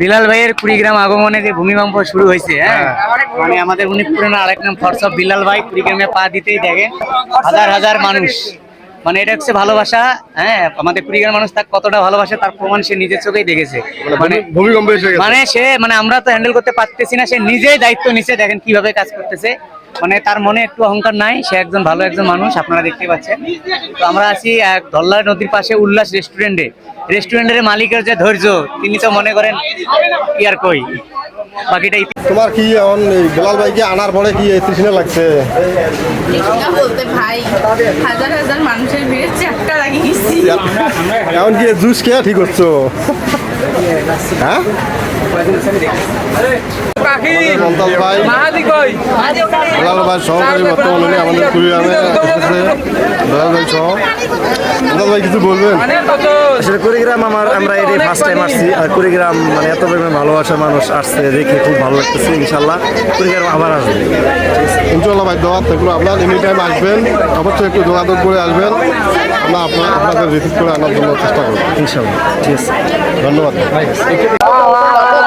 বিলাল ভাইয়ের কুড়িগ্রাম আগমনে যে ভূমিকম্প শুরু হয়েছে হ্যাঁ? মানে আমাদের উনিপুরে না আরেক নাম ফরসব বিলাল ভাই কুড়িগ্রামে পা দিতেই দেখে। হাজার হাজার মানুষ। মানে এটা হচ্ছে ভালোবাসা হ্যাঁ? আমাদের কুড়িগ্রাম মানুষ তার কতটা ভালোবাসে তার প্রমাণ সে নিজের চোখেই দেখেছে। মানে ভূমিকম্প এসে মানে সে মানে আমরা তো হ্যান্ডেল করতে পারতেছি না সে নিজেই দায়িত্ব নিছে দেখেন কীভাবে কাজ করতেছে। মানে তার মনে একটু অহংকার নাই সে একজন ভালো একজন মানুষ আপনারা দেখতে পাচ্ছেন। তো আমরা আছি এক ধল্লা নদীর পাশে উল্লাস রেস্টুরেন্টে। রেস্টুরেন্টের মালিকের যে ধৈর্য তিনি তো মনে করেন কি আর কই? বাকিটা তোমার কি এখন এই বেলাল ভাইকে আনার পরে কি তৃষ্ণা লাগছে? বলতে ভাই হাজার হাজার মানুষের ভিড়ে চাপটা লাগিয়ে এখন কি জুস খেয়ে ঠিক হচ্ছ? হ্যাঁ? ভাই সহকারী বর্তমানে আমাদের কুড়িগ্রামে এসেছে। বেলাল ভাই সহ। মমতাজ ভাই কিছু বলবেন? আসলে কুড়িগ্রাম আমার আমরা এটি ফার্স্ট টাইম আসছি। আর কুড়িগ্রাম মানে এত পরিমাণে ভালোবাসার মানুষ আসছে দেখে খুব ভালো লাগতেছে ইনশাল্লাহ। কুড়িগ্রাম আবার আসবে। ইনশাল্লাহ ভাই দোয়া থাকল আপনার। এনি টাইম আসবেন অবশ্যই একটু যোগাযোগ করে আসবেন। আমরা আপনার আপনাদের রিসিভ করে আনার জন্য চেষ্টা করব। ইনশাল্লাহ। ঠিক আছে। ধন্যবাদ।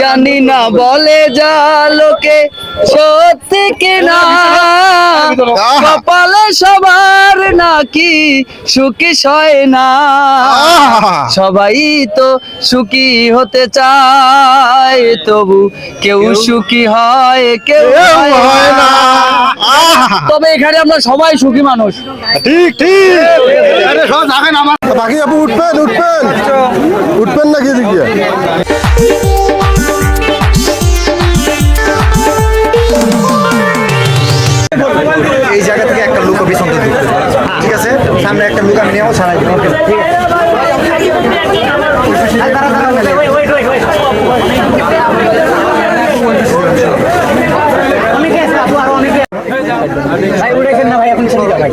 জানি না বলে যা লোকে সত্যি কিনা কপালে সবার নাকি সুখী সয় না? সবাই তো সুখী হতে চায়। তবু কেউ সুখী হয় কেউ হয় না। তবে এখানে আমরা সবাই সুখী মানুষ। ঠিক ঠিক। বাকি আপু উঠবেন উঠবেন। উঠবেন নাকি এদিকে এই জায়গা থেকে একটা লুক অফিস ঠিক আছে? সামনে একটা লুক আমি নেওয়া ছাড়াই ঠিক আছে ভাই উঠেছেন না ভাই এখন ছেড়ে দাও ভাই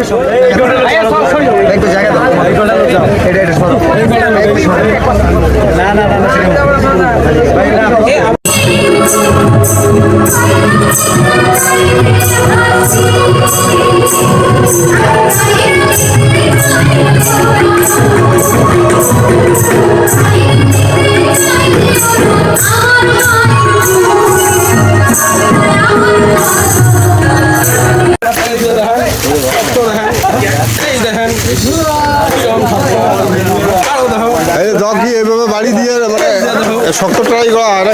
একটু জায়গা দাও এটা এটা সরো না না না না এই কি এইভাবে বাড়ি দিয়ে মানে শক্ত ট্রাই করা